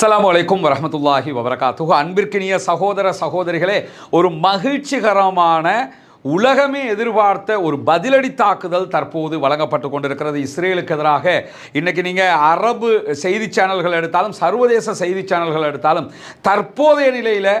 அஸ்லாம் வலைக்கும் வரமத்துல்லாஹி வபரகாத்துஹு. அன்பிற்கினிய சகோதர சகோதரிகளே ஒரு மகிழ்ச்சிகரமான உலகமே எதிர்பார்த்த ஒரு பதிலடி தாக்குதல் தற்போது வழங்கப்பட்டு கொண்டிருக்கிறது. இஸ்ரேலுக்கு எதிராக இன்றைக்கி நீங்கள் அரபு செய்தி சேனல்கள் எடுத்தாலும் சர்வதேச செய்தி சேனல்கள் எடுத்தாலும் தற்போதைய நிலையில்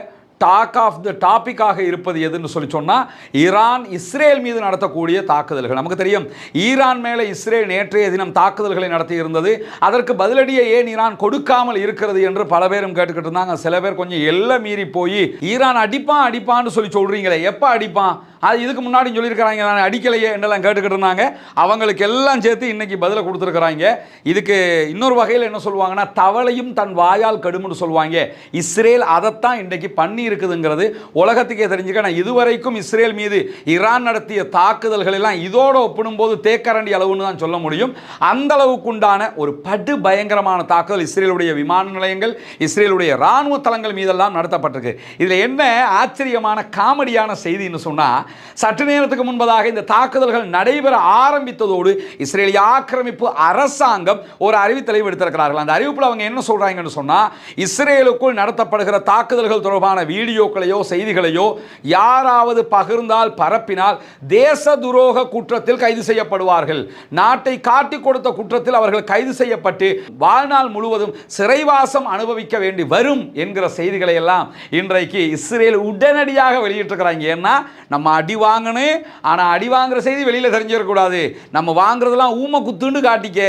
டாக் ஆஃப் த டாபிக்காக இருப்பது எதுன்னு சொல்லி சொன்னால் ஈரான் இஸ்ரேல் மீது நடத்தக்கூடிய தாக்குதல்கள். நமக்கு தெரியும் ஈரான் மேலே இஸ்ரேல் நேற்றைய தினம் தாக்குதல்களை நடத்தி இருந்தது அதற்கு பதிலடியை ஏன் ஈரான் கொடுக்காமல் இருக்கிறது என்று பல பேரும் கேட்டுக்கிட்டு இருந்தாங்க. சில பேர் கொஞ்சம் எல்லை மீறி போய் ஈரான் அடிப்பான் அடிப்பான்னு சொல்லி சொல்கிறீங்களே எப்போ அடிப்பான்? அது இதுக்கு முன்னாடி சொல்லியிருக்கிறாங்க நான் அடிக்கலையே என்றெல்லாம் கேட்டுக்கிட்டு இருந்தாங்க. அவங்களுக்கு எல்லாம் சேர்த்து இன்னைக்கு பதிலை கொடுத்துருக்குறாங்க. இதுக்கு இன்னொரு வகையில் என்ன சொல்லுவாங்கன்னா தவளையும் தன் வாயால் கடுமுன்னு சொல்லுவாங்க. இஸ்ரேல் அதைத்தான் இன்றைக்கு பண்ணி இருக்குதுங்கிறது உலகத்துக்கே தெரிஞ்சுக்க. நான் இதுவரைக்கும் இஸ்ரேல் மீது ஈரான் நடத்திய தாக்குதல்கள் எல்லாம் இதோட ஒப்பிடும்போது தேக்கரண்டி அளவுன்னு தான் சொல்ல முடியும். அந்த அளவுக்குண்டான ஒரு படு பயங்கரமான தாக்குதல் இஸ்ரேலுடைய விமான நிலையங்கள் இஸ்ரேலுடைய இராணுவ தளங்கள் மீதெல்லாம் நடத்தப்பட்டிருக்கு. இதில் என்ன ஆச்சரியமான காமெடியான செய்தின்னு சொன்னால் சற்று நேரத்துக்கு முன்பதாக இந்த தாக்குதல்கள் நடைபெற ஆரம்பித்ததோடு இஸ்ரேலிய ஆக்கிரமிப்பு அரசாங்கம் ஒரு அறிவித்தலை விடுத்திருக்கிறார்கள் அந்த அறிவிப்பில் அவங்க என்ன சொல்கிறாங்கன்னு சொன்னால் இஸ்ரேலுக்குள் நடத்தப்படுகிற தாக்குதல்கள் தொடர்பான வீடியோக்களையோ செய்திகளையோ யாராவது பகிர்ந்தால் பரப்பினால் தேச துரோக குற்றத்தில் கைது செய்யப்படுவார்கள். நாட்டை காட்டி கொடுத்த குற்றத்தில் அவர்கள் கைது செய்யப்பட்டு வாழ்நாள் முழுவதும் சிறைவாசம் அனுபவிக்க வேண்டி வரும் என்கிற செய்திகளை எல்லாம் இன்றைக்கு இஸ்ரேல் உடனடியாக வெளியிட்டிருக்கிறாங்க. ஏன்னா நம்ம அடி வாங்கணும் ஆனால் அடி வாங்குற செய்தி வெளியில் தெரிஞ்சிடக்கூடாது. நம்ம வாங்குறதெல்லாம் ஊமை குத்துன்னு காட்டிக்க.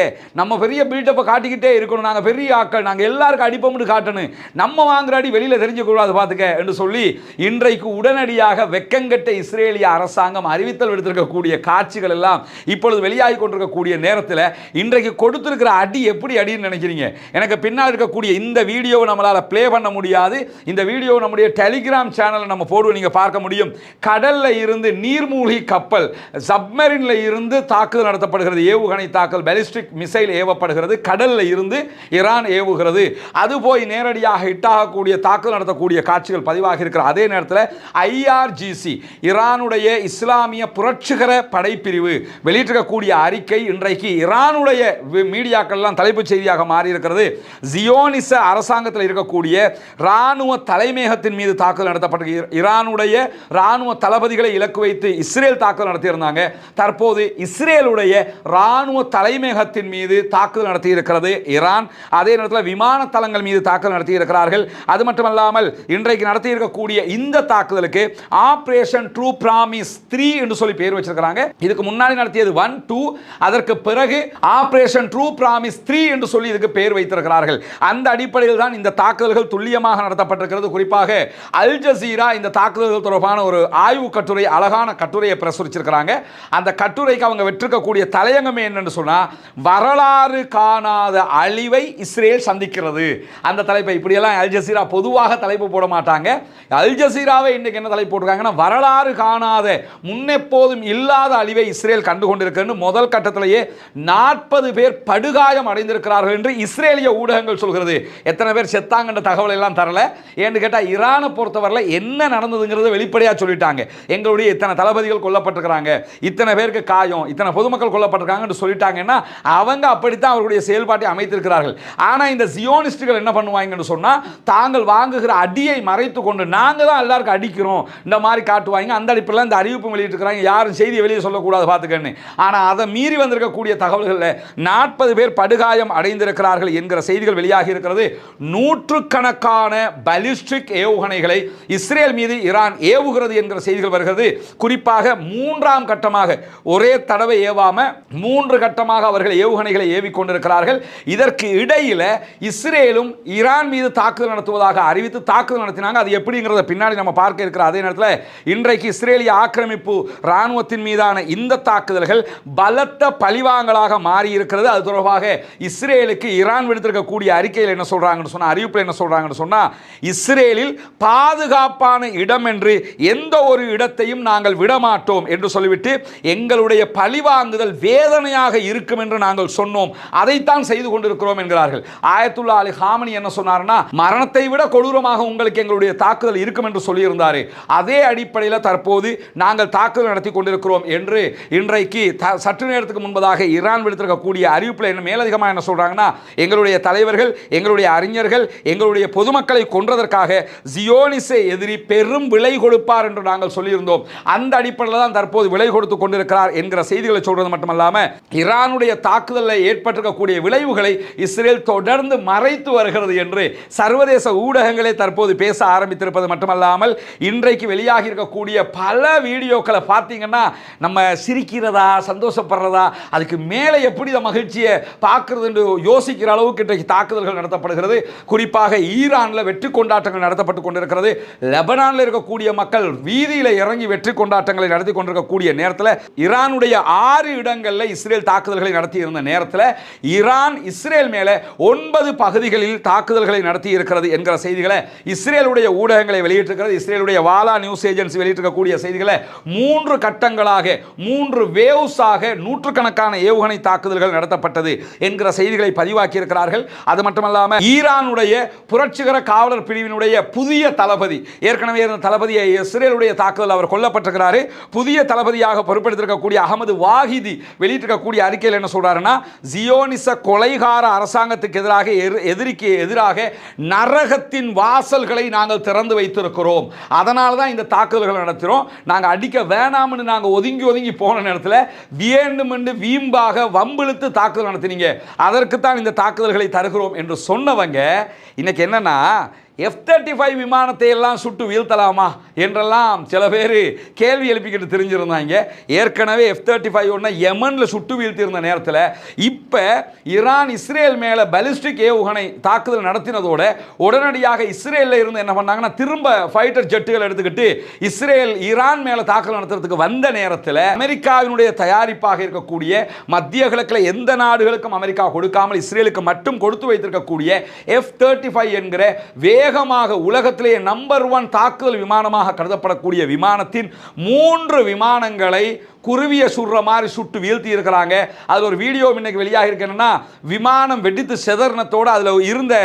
நம்ம பெரிய பில்டப்பை காட்டிக்கிட்டே இருக்கணும். நாங்கள் பெரிய ஆக்கள் நாங்கள் எல்லாருக்கும் அடிப்போம்னு காட்டணும். நம்ம வாங்குற அடி வெளியில் தெரிஞ்சக்கூடாது பார்த்துக்க என்று சொல்லி இன்றைக்கு உடனடியாக வெக்கங்கட்ட இஸ்ரேலிய அரசாங்கம் அறிவித்தல் விடுத்திருக்கக்கூடிய காட்சிகள் எல்லாம் இப்பொழுது வெளியாகி கொண்டிருக்கக்கூடிய நேரத்தில் இன்றைக்கு கொடுத்திருக்கிற அடி எப்படி அடின்னு நினைக்கிறீங்க? எனக்கு பின்னால் இருக்கக்கூடிய இந்த வீடியோவை நம்மளால் ப்ளே பண்ண முடியாது. இந்த வீடியோ நம்முடைய டெலிகிராம் சேனலில் நம்ம போடுவோம். நீங்கள் பார்க்க முடியும். கடலில் இருந்து நீர்மூழ்கி கப்பல் சப்மரினில் இருந்து தாக்குதல் நடத்தப்படுகிறது. ஏவுகணை தாக்கல் பேலிஸ்டிக் மிசைல் ஏவப்படுகிறது கடலில் இருந்து ஈரான் ஏவுகிறது. அது போய் நேரடியாக ஹிட்டாகக்கூடிய தாக்குதல் நடத்தக்கூடிய காட்சிகள் பதிவாக இருக்கிற அதே நேரத்தில் ஐஆர்ஜிசி ஈரானுடைய இஸ்லாமிய புரட்சிகர படைப்பிரிவு வெளியிட்டிருக்கக்கூடிய அறிக்கை இன்றைக்கு ஈரானுடைய மீடியாக்கள்லாம் தலைப்புச் செய்தியாக மாறியிருக்கிறது. ஜியோனிச அரசாங்கத்தில் இருக்கக்கூடிய இராணுவ தலைமையகத்தின் மீது தாக்குதல் நடத்தப்பட்டு ஈரானுடைய இராணுவ தளபதிகளை இலக்கு வைத்து இஸ்ரேல் தாக்குதல் நடத்தியிருந்தாங்க. தற்போது இஸ்ரேலுடைய இராணுவ தலைமையகத்தின் மீது தாக்குதல் நடத்தி இருக்கிறது ஈரான் அதே நேரத்தில் விமான தளங்கள் மீது தாக்குதல் நடத்தி இருக்கிறார்கள் அது மட்டுமல்லாமல் இன்றைக்கு நடத்தி இருக்கக்கூடிய இந்த தாக்குதலுக்கு ஆப்ரேஷன் ட்ரூ பிராமிஸ் த்ரீ என்று சொல்லி பேர் வச்சிருக்கிறாங்க. இதுக்கு முன்னாடி நடத்தியது ஒன் டூ. அதற்கு பிறகு ஆப்ரேஷன் ட்ரூ பிராமிஸ் த்ரீ என்று சொல்லி இதுக்கு பேர் வைத்திருக்கிறார்கள். அந்த அடிப்படையில் தான் இந்த தாக்குதல்கள் துல்லியமாக நடத்தப்பட்டிருக்கிறது. குறிப்பாக அல் ஜசீரா இந்த தாக்குதல்கள் தொடர்பான ஒரு ஆய்வு கட்டுரை அழகான கட்டுரையை பிரசுரிச்சிருக்கிறாங்க. அந்த கட்டுரைக்கு அவங்க வெற்றிருக்கக்கூடிய தலையங்கமே என்னன்னு சொன்னா வரலாறு காணாத அழிவை இஸ்ரேல் சந்திக்கிறது. அந்த தலைப்பை இப்படியெல்லாம் அல் ஜசீரா பொதுவாக தலைப்பு போட மாட்டாங்க. அல் ஜசீராவை இன்னைக்கு என்ன தலைப்பு போட்டிருக்காங்கன்னா வரலாறு காணாத முன்னெப்போதும் இல்லாத அழிவை இஸ்ரேல் கண்டு கொண்டிருக்குன்னு முதல் கட்டத்திலேயே நாற்பது பேர் படுகாயம் அடைந்திருக்கிறார்கள் என்று இஸ்ரேலிய ஊடகங்கள் சொல்கிறது. எத்தனை பேர் செத்தாங்கன்ற தகவல் எல்லாம் தரல. ஏன்னு கேட்டால் ஈரானை பொறுத்தவரையில் என்ன நடந்ததுங்கிறத வெளிப்படையாக சொல்லிட்டாங்க. எங்களுடைய இத்தனை தளபதிகள் கொல்லப்பட்டிருக்கிறாங்க. இத்தனை பேருக்கு காயம் இத்தனை பொதுமக்கள் கொல்லப்பட்டிருக்காங்கன்னு சொல்லிட்டாங்கன்னா அவங்க அப்படித்தான் அவர்களுடைய செயல்பாட்டை அமைத்திருக்கிறார்கள். ஆனால் இந்த ஜியோனிஸ்டுகள் என்ன பண்ணுவாங்கன்னு சொன்னால் தாங்கள் வாங்குகிற அடியை மறைத்து கொண்டு நாங்கள் தான் எல்லாருக்கும் அடிக்கிறோம். இந்த மாதிரி காட்டுவாங்க. அந்த அடிப்படையில் இந்த அறிவிப்பு வெளியிட்டிருக்கிறாங்க. யாரும் செய்தியை வெளியே சொல்லக்கூடாது பார்த்துக்கன்னு. ஆனால் அதை மீறி வந்திருக்கக்கூடிய தகவல்களில் நாற்பது பேர் படுகாயம் அடைந்திருக்கிறார்கள் என்கிற செய்திகள் வெளியாகி இருக்கிறது. நூற்றுக்கணக்கான பலிஸ்டிக் ஏவுகணைகளை இஸ்ரேல் மீது ஈரான் ஏவுகிறது என்கிற செய்திகள் வருகிறது. குறிப்பாக மூன்றாம் கட்டமாக ஒரே தடவை ஏவாம மூன்று கட்டமாக அவர்கள் ஏவுகணைகளை ஏவிக் கொண்டிருக்கிறார்கள். இதற்கு இடையில இஸ்ரேலும் ஈரான் மீது தாக்குதல் நடத்துவதாக அறிவித்து தாக்குதல் நடத்தினாங்க. அது எப்படிங்கிறத பின்னாடி நம்ம பார்க்க இருக்கிற அதே நேரத்தில் இன்றைக்கு இஸ்ரேலிய ஆக்கிரமிப்பு இராணுவத்தின் மீதான இந்த தாக்குதல்கள் பலத்த பழிவாங்கலாக மாறி இருக்கிறது அது தொடர்பாக இஸ்ரேலுக்கு ஈரான் விடுத்திருக்கக்கூடிய அறிக்கையில் என்ன சொல்றாங்கன்னு சொன்னா அறிவிப்பில் என்ன சொல்றாங்கன்னு சொன்னா இஸ்ரேலில் பாதுகாப்பான இடம் என்று எந்த ஒரு இடத்தை இடத்தையும் நாங்கள் விடமாட்டோம் என்று சொல்லிவிட்டு எங்களுடைய பழிவாங்குதல் வேதனையாக இருக்கும் என்று நாங்கள் சொன்னோம். அதைத்தான் செய்து கொண்டிருக்கிறோம் என்கிறார்கள். ஆயத்துல்லா அலி ஹாமனி என்ன சொன்னார்னா மரணத்தை விட கொடூரமாக உங்களுக்கு எங்களுடைய தாக்குதல் இருக்கும் என்று சொல்லியிருந்தார். அதே அடிப்படையில் தற்போது நாங்கள் தாக்குதல் நடத்தி கொண்டிருக்கிறோம் என்று இன்றைக்கு சற்று நேரத்துக்கு முன்பதாக ஈரான் விடுத்திருக்கக்கூடிய அறிவிப்பில் என்ன மேலதிகமாக என்ன சொல்றாங்கன்னா எங்களுடைய தலைவர்கள் எங்களுடைய அறிஞர்கள் எங்களுடைய பொதுமக்களை கொன்றதற்காக ஜியோனிசை எதிரி பெரும் விலை கொடுப்பார் என்று நாங்கள் சொல்லியிருந்தோம். அந்த அடிப்படையில் தான் தற்போது விலை கொடுத்து கொண்டிருக்கிறார் என்கிற செய்திகளை சொல்றது மட்டுமல்லாமல் ஈரானுடைய தாக்குதலில் ஏற்பட்டிருக்கக்கூடிய விளைவுகளை இஸ்ரேல் தொடர்ந்து மறைத்து வருகிறது என்று சர்வதேச ஊடகங்களே தற்போது பேச ஆரம்பித்திருப்பது மட்டுமல்லாமல் இன்றைக்கு வெளியாகி இருக்கக்கூடிய பல வீடியோக்களை பார்த்தீங்கன்னா நம்ம சிரிக்கிறதா சந்தோஷப்படுறதா அதுக்கு மேலே எப்படி இந்த மகிழ்ச்சியை பார்க்கறது என்று யோசிக்கிற அளவுக்கு இன்றைக்கு தாக்குதல்கள் நடத்தப்படுகிறது. குறிப்பாக ஈரானில் வெற்றி கொண்டாட்டங்கள் நடத்தப்பட்டு கொண்டிருக்கிறது. லெபனானில் இருக்கக்கூடிய மக்கள் வீதியில் இறங்கி வெற்றி கொண்டாட்டங்களை நடத்தி கொண்டிருக்கக்கூடிய நேரத்தில் ஈரானுடைய ஆறு இடங்களில் இஸ்ரேல் தாக்குதல்களை நடத்தி இருந்த நேரத்தில் ஈரான் இஸ்ரேல் மேலே ஒன்பது பகுதிகளில் தாக்குதல்களை நடத்தி இருக்கிறது என்கிற செய்திகளை இஸ்ரேலுடைய ஊடகங்களை வெளியிட்டிருக்கிறது. இஸ்ரேலுடைய வாலா நியூஸ் ஏஜென்சி வெளியிட்டிருக்கக்கூடிய செய்திகளை மூன்று கட்டங்களாக மூன்று வேவ்ஸாக நூற்றுக்கணக்கான ஏவுகணை தாக்குதல்கள் நடத்தப்பட்டது என்கிற செய்திகளை பதிவாக்கி இருக்கிறார்கள் அது மட்டுமல்லாமல் ஈரானுடைய புரட்சிகர காவலர் பிரிவினுடைய புதிய தளபதி ஏற்கனவே இருந்த தளபதியை இஸ்ரேலுடைய தாக்குதல் அவர் கொல்லப்பட்டிருக்கிறாரு. புதிய தளபதியாக பொறுப்பெடுத்திருக்கக்கூடிய அகமது வாஹிதி வெளியிட்டிருக்கக்கூடிய அறிக்கையில் என்ன சொல்றாருன்னா ஜியோனிச கொலைகார அரசாங்கத்துக்கு எதிராக எதிர்- எதிரிக்கு எதிராக நரகத்தின் வாசல்களை நாங்கள் திறந்து வைத்திருக்கிறோம். அதனால தான் இந்த தாக்குதல்களை நடத்துகிறோம் நாங்கள் அடிக்க வேணாம்னு நாங்கள் ஒதுங்கி ஒதுங்கி போன நேரத்தில் வேண்டுமென்று வீம்பாக வம்பிழுத்து தாக்குதல் நடத்தினீங்க. அதற்கு தான் இந்த தாக்குதல்களை தருகிறோம் என்று சொன்னவங்க இன்னைக்கு என்னன்னா எஃப் தேர்ட்டி ஃபைவ் விமானத்தை எல்லாம் சுட்டு வீழ்த்தலாமா? என்றெல்லாம் சில பேர் கேள்வி எழுப்பிக்கிட்டு தெரிஞ்சிருந்தாங்க. ஏற்கனவே எஃப் தேர்ட்டி ஃபைவ் ஒன்று யமனில் சுட்டு வீழ்த்தியிருந்த நேரத்தில் இப்போ ஈரான் இஸ்ரேல் மேலே பலிஸ்டிக் ஏவுகணை தாக்குதல் நடத்தினதோட உடனடியாக இஸ்ரேலில் இருந்து என்ன பண்ணாங்கன்னா திரும்ப ஃபைட்டர் ஜெட்டுகள் எடுத்துக்கிட்டு இஸ்ரேல் ஈரான் மேலே தாக்குதல் நடத்துறதுக்கு வந்த நேரத்தில் அமெரிக்காவினுடைய தயாரிப்பாக இருக்கக்கூடிய மத்திய கிழக்கில் எந்த நாடுகளுக்கும் அமெரிக்கா கொடுக்காமல் இஸ்ரேலுக்கு மட்டும் கொடுத்து வைத்திருக்கக்கூடிய எஃப் தேர்ட்டி ஃபைவ் என்கிற வேகமாக உலகத்திலேயே நம்பர் ஒன் தாக்குதல் விமானமாக கருதப்படக்கூடிய விமானத்தின் மூன்று விமானங்களை குருவியை சுடுற மாதிரி சுட்டு வீழ்த்தி இருக்கிறாங்க அது ஒரு வீடியோ இன்னைக்கு வெளியாக இருக்கணும்னா விமானம் வெடித்து செதறினத்தோடு அதில் இருந்த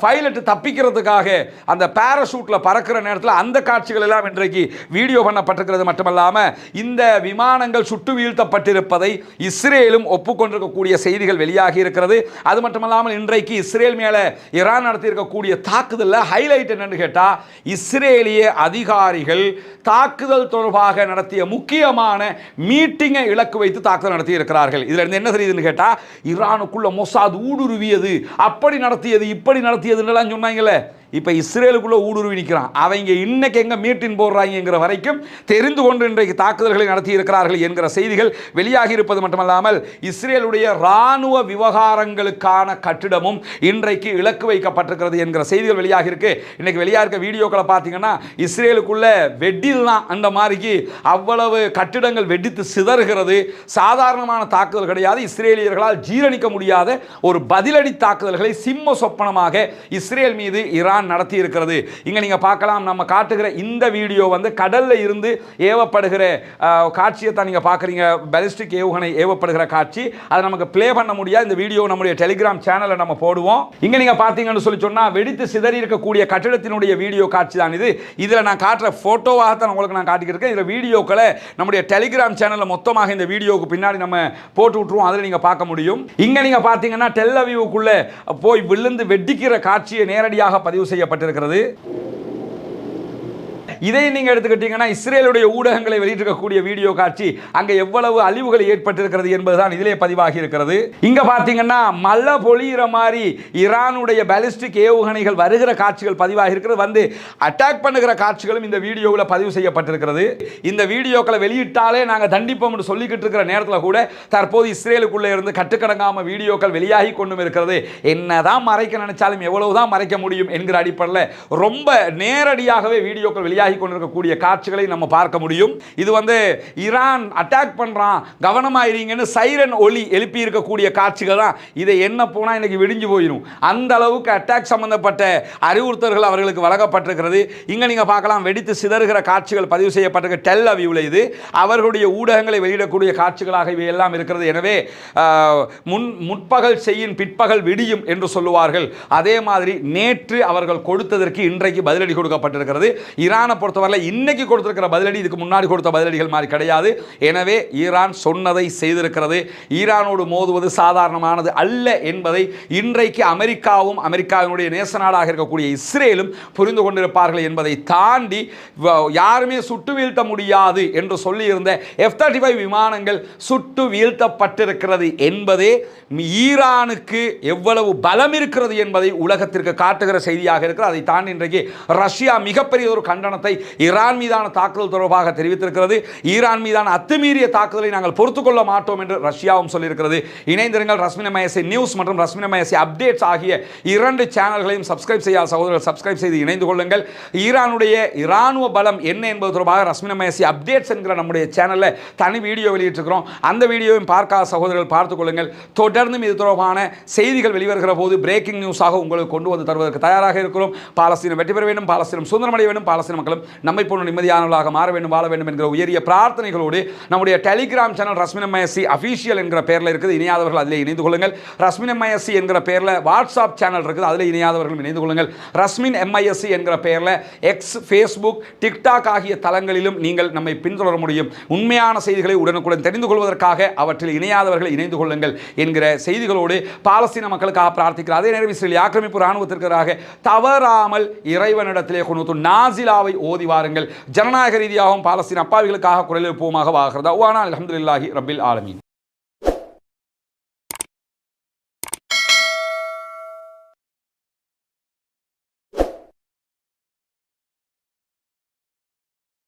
பைலட் தப்பிக்கிறதுக்காக அந்த பேராசூட்டில் பறக்கிற நேரத்தில் அந்த காட்சிகள் எல்லாம் இன்றைக்கு வீடியோ பண்ணப்பட்டிருக்கிறது. மட்டுமல்லாமல் இந்த விமானங்கள் சுட்டு வீழ்த்தப்பட்டிருப்பதை இஸ்ரேலும் ஒப்புக்கொண்டிருக்கக்கூடிய செய்திகள் வெளியாகி இருக்கிறது அது மட்டுமல்லாமல் இன்றைக்கு இஸ்ரேல் மேலே ஈரான் நடத்தியிருக்கக்கூடிய தாக்குதலில் ஹைலைட் என்னன்னு கேட்டால் இஸ்ரேலிய அதிகாரிகள் தாக்குதல் தொடர்பாக நடத்திய முக்கியமான மீட்டிங்கை இலக்கு வைத்து தாக்குதல் நடத்தி இருக்கிறார்கள் இருந்து என்ன தெரியுதுன்னு கேட்டால் ஈரானுக்குள்ள மொசாத் ஊடுருவியது. அப்படி நடத்தியது இப்படி நடத்தியதுன்னெல்லாம் சொன்னாங்களே. இப்போ இஸ்ரேலுக்குள்ள ஊடுருவி நிற்கிறான் அவங்க இன்னைக்கு எங்க மீட்டின் போடுறாங்கங்கிற வரைக்கும் தெரிந்து கொண்டு இன்றைக்கு தாக்குதல்களை நடத்தி இருக்கிறார்கள் என்கிற செய்திகள் வெளியாகி இருப்பது மட்டுமல்லாமல் இஸ்ரேலுடைய இராணுவ விவகாரங்களுக்கான கட்டிடமும் இன்றைக்கு இலக்கு வைக்கப்பட்டிருக்கிறது என்கிற செய்திகள் வெளியாகி இருக்கு. இன்னைக்கு வெளியாக இருக்க வீடியோக்களை பார்த்தீங்கன்னா இஸ்ரேலுக்குள்ள வெட்டிலாம் அந்த மாதிரிக்கு அவ்வளவு கட்டிடங்கள் வெடித்து சிதறுகிறது. சாதாரணமான தாக்குதல் கிடையாது. இஸ்ரேலியர்களால் ஜீரணிக்க முடியாத ஒரு பதிலடி தாக்குதல்களை சிம்ம சொப்பனமாக இஸ்ரேல் மீது ஈரான் நடத்தி இருக்கிறது இங்க நீங்க பார்க்கலாம் நம்ம காட்டுகிற இந்த வீடியோ வந்து கடல்ல இருந்து ஏவப்படுகிற காட்சியை தான் நீங்க பார்க்குறீங்க. பலிஸ்டிக் ஏவுகணை ஏவப்படுகிற காட்சி. அதை நமக்கு ப்ளே பண்ண முடியாது. இந்த வீடியோ நம்முடைய டெலிகிராம் சேனலில் நம்ம போடுவோம். இங்க நீங்க பார்த்தீங்கன்னு சொல்லி சொன்னா வெடித்து சிதறி இருக்கக்கூடிய கட்டிடத்தினுடைய வீடியோ காட்சி தான் இது. இதுல நான் காட்டுற போட்டோவாகத்தான் உங்களுக்கு நான் காட்டிக்கிருக்கேன் இதில் வீடியோக்களை நம்முடைய டெலிகிராம் சேனலில் மொத்தமாக இந்த வீடியோவுக்கு பின்னாடி நம்ம போட்டு விட்டுருவோம். அதில் நீங்கள் பார்க்க முடியும். இங்கே நீங்கள் பார்த்தீங்கன்னா டெல்லவியூக்குள்ளே போய் விழுந்து வெடிக்கிற காட்சியை நேரடியாக பதிவு செய்யப்பட்டிருக்கிறது. இதை நீங்க எடுத்துக்கிட்டீங்கன்னா இஸ்ரேலுடைய ஊடகங்களை வெளியிட்டிருக்கக்கூடிய வீடியோ காட்சி அங்க எவ்வளவு அழிவுகள் ஏற்பட்டிருக்கிறது என்பதுதான் இதிலே பதிவாகி இருக்கிறது. இங்க பாத்தீங்கன்னா மழை பொழியிற மாதிரி ஈரானுடைய பாலிஸ்டிக் ஏவுகணைகள் வருகிற காட்சிகள் பதிவாகி இருக்கிறது. வந்து அட்டாக் பண்ணுகிற காட்சிகளும் இந்த வீடியோவில் பதிவு செய்யப்பட்டிருக்கிறது. இந்த வீடியோக்களை வெளியிட்டாலே நாங்கள் தண்டிப்போம்னு சொல்லிக்கிட்டு இருக்கிற நேரத்தில் கூட தற்போது இஸ்ரேலுக்குள்ளே இருந்து கட்டுக்கடங்காம வீடியோக்கள் வெளியாகி கொண்டும் இருக்கிறது. என்னதான் மறைக்க நினைச்சாலும் எவ்வளவுதான் மறைக்க முடியும் என்கிற அடிப்படையில் ரொம்ப நேரடியாகவே வீடியோக்கள் வெளியாகி வெளியாகி கொண்டிருக்கக்கூடிய காட்சிகளை நம்ம பார்க்க முடியும். இது வந்து ஈரான் அட்டாக் பண்றான். கவனமாயிருங்கன்னு சைரன் ஒலி எழுப்பி இருக்கக்கூடிய காட்சிகள் தான். இதை என்ன போனால் இன்னைக்கு விடிஞ்சு போயிடும் அந்த அளவுக்கு அட்டாக் சம்பந்தப்பட்ட அறிவுறுத்தல்கள் அவர்களுக்கு வழங்கப்பட்டிருக்கிறது. இங்கே நீங்கள் பார்க்கலாம் வெடித்து சிதறுகிற காட்சிகள் பதிவு செய்யப்பட்டிருக்க. டெல் அவியூவில் இது. அவர்களுடைய ஊடகங்களை வெளியிடக்கூடிய காட்சிகளாக இவை எல்லாம் இருக்கிறது. எனவே முன் முற்பகல் செய்யின் பிற்பகல் விடியும் என்று சொல்லுவார்கள். அதே மாதிரி நேற்று அவர்கள் கொடுத்ததற்கு இன்றைக்கு பதிலடி கொடுக்கப்பட்டிருக்கிறது. ஈரானை பொறுத்தவரையில் இன்னைக்கு கொடுத்திருக்கிற பதிலடி இதுக்கு முன்னாடி கொடுத்த பதிலடிகள் மாதிரி கிடையாது. எனவே ஈரான் சொன்னதை செய்திருக்கிறது. ஈரானோடு மோதுவது சாதாரணமானது அல்ல என்பதை இன்றைக்கு அமெரிக்காவும் அமெரிக்காவினுடைய நேச நாடாக இருக்கக்கூடிய இஸ்ரேலும் புரிந்து கொண்டிருப்பார்கள் என்பதை தாண்டி யாருமே சுட்டு வீழ்த்த முடியாது என்று சொல்லியிருந்த எஃப் தேர்ட்டி ஃபைவ் விமானங்கள் சுட்டு வீழ்த்தப்பட்டிருக்கிறது என்பதே ஈரானுக்கு எவ்வளவு பலம் இருக்கிறது என்பதை உலகத்திற்கு காட்டுகிற செய்தியாக இருக்கிறது. அதை தாண்டி இன்றைக்கு ரஷ்யா மிகப்பெரிய ஒரு கண்டனத்தை ஈரான் மீதான தாக்குதல் தொடர்பாக தெரிவித்திருக்கிறது. ஈரான் மீதான அத்துமீறிய தாக்குதலை நாங்கள் பொறுத்துக்கொள்ள மாட்டோம் என்று ரஷ்யாவும் சொல்லியிருக்கிறது. இணைந்திருங்கள் ரஸ்மின மயசி நியூஸ் மற்றும் ரஸ்மின மயசி அப்டேட்ஸ் ஆகிய இரண்டு சேனல்களையும் சப்ஸ்கிரைப் செய்யாத சகோதரர்கள் சப்ஸ்கிரைப் செய்து இணைந்து கொள்ளுங்கள். ஈரானுடைய இராணுவ பலம் என்ன என்பது தொடர்பாக ரஸ்மின மயசி அப்டேட்ஸ் என்கிற நம்முடைய சேனலில் தனி வீடியோ வெளியிட்டிருக்கிறோம். அந்த வீடியோவையும் பார்க்காத சகோதரர்கள் பார்த்துக்கொள்ளுங்கள் தொடர்ந்தும் இது தொடர்பான செய்திகள் வெளிவருகிற போது பிரேக்கிங் நியூஸாக உங்களுக்கு கொண்டு வந்து தருவதற்கு தயாராக இருக்கிறோம். பாலஸ்தீனம் வெற்றி பெற வேண்டும். பாலஸ்தீனம் சுதந்திரமடைய வேண்டும். பாலஸ்தீன மக்களும் வேண்டும் நம்மை போன்ற நிம்மதியானவர்களாக மாற வேண்டும் வாழ வேண்டும் என்கிற உயரிய பிரார்த்தனைகளோடு நம்முடைய Telegram channel Rasmin M I S C official என்கிற பேரில் இருக்குது. இணையாதவர்கள் அதில் இணைந்து கொள்ளுங்கள். ரஸ்மின் எம்ஐஎஸ்சி என்கிற பேரில் வாட்ஸ்அப் சேனல் இருக்குது. அதில் இணையாதவர்களும் இணைந்து கொள்ளுங்கள். ரஸ்மின் எம்ஐஎஸ்சி என்கிற பெயரில் எக்ஸ் ஃபேஸ்புக் டிக்டாக் ஆகிய தளங்களிலும் நீங்கள் நம்மை பின்தொடர முடியும். உண்மையான செய்திகளை உடனுக்குடன் தெரிந்து கொள்வதற்காக அவற்றில் இணையாதவர்கள் இணைந்து கொள்ளுங்கள் என்கிற செய்திகளோடு பாலஸ்தீன மக்களுக்காக பிரார்த்திக்கிறார் அதே நேரம் இஸ்ரேல் ஆக்கிரமிப்பு இராணுவத்திற்காக தவறாமல் இறைவனிடத்திலே கொண்டு நாசிலாவை ஓதி வாருங்கள். ஜனநாயக ரீதியாகவும் பாலஸ்தீன் அப்பாவிகளுக்காக குரல் எழுப்புவோமாக வாகிறது அவ்வானா அலமதுல்லாஹி ரபில் ஆலமீன்.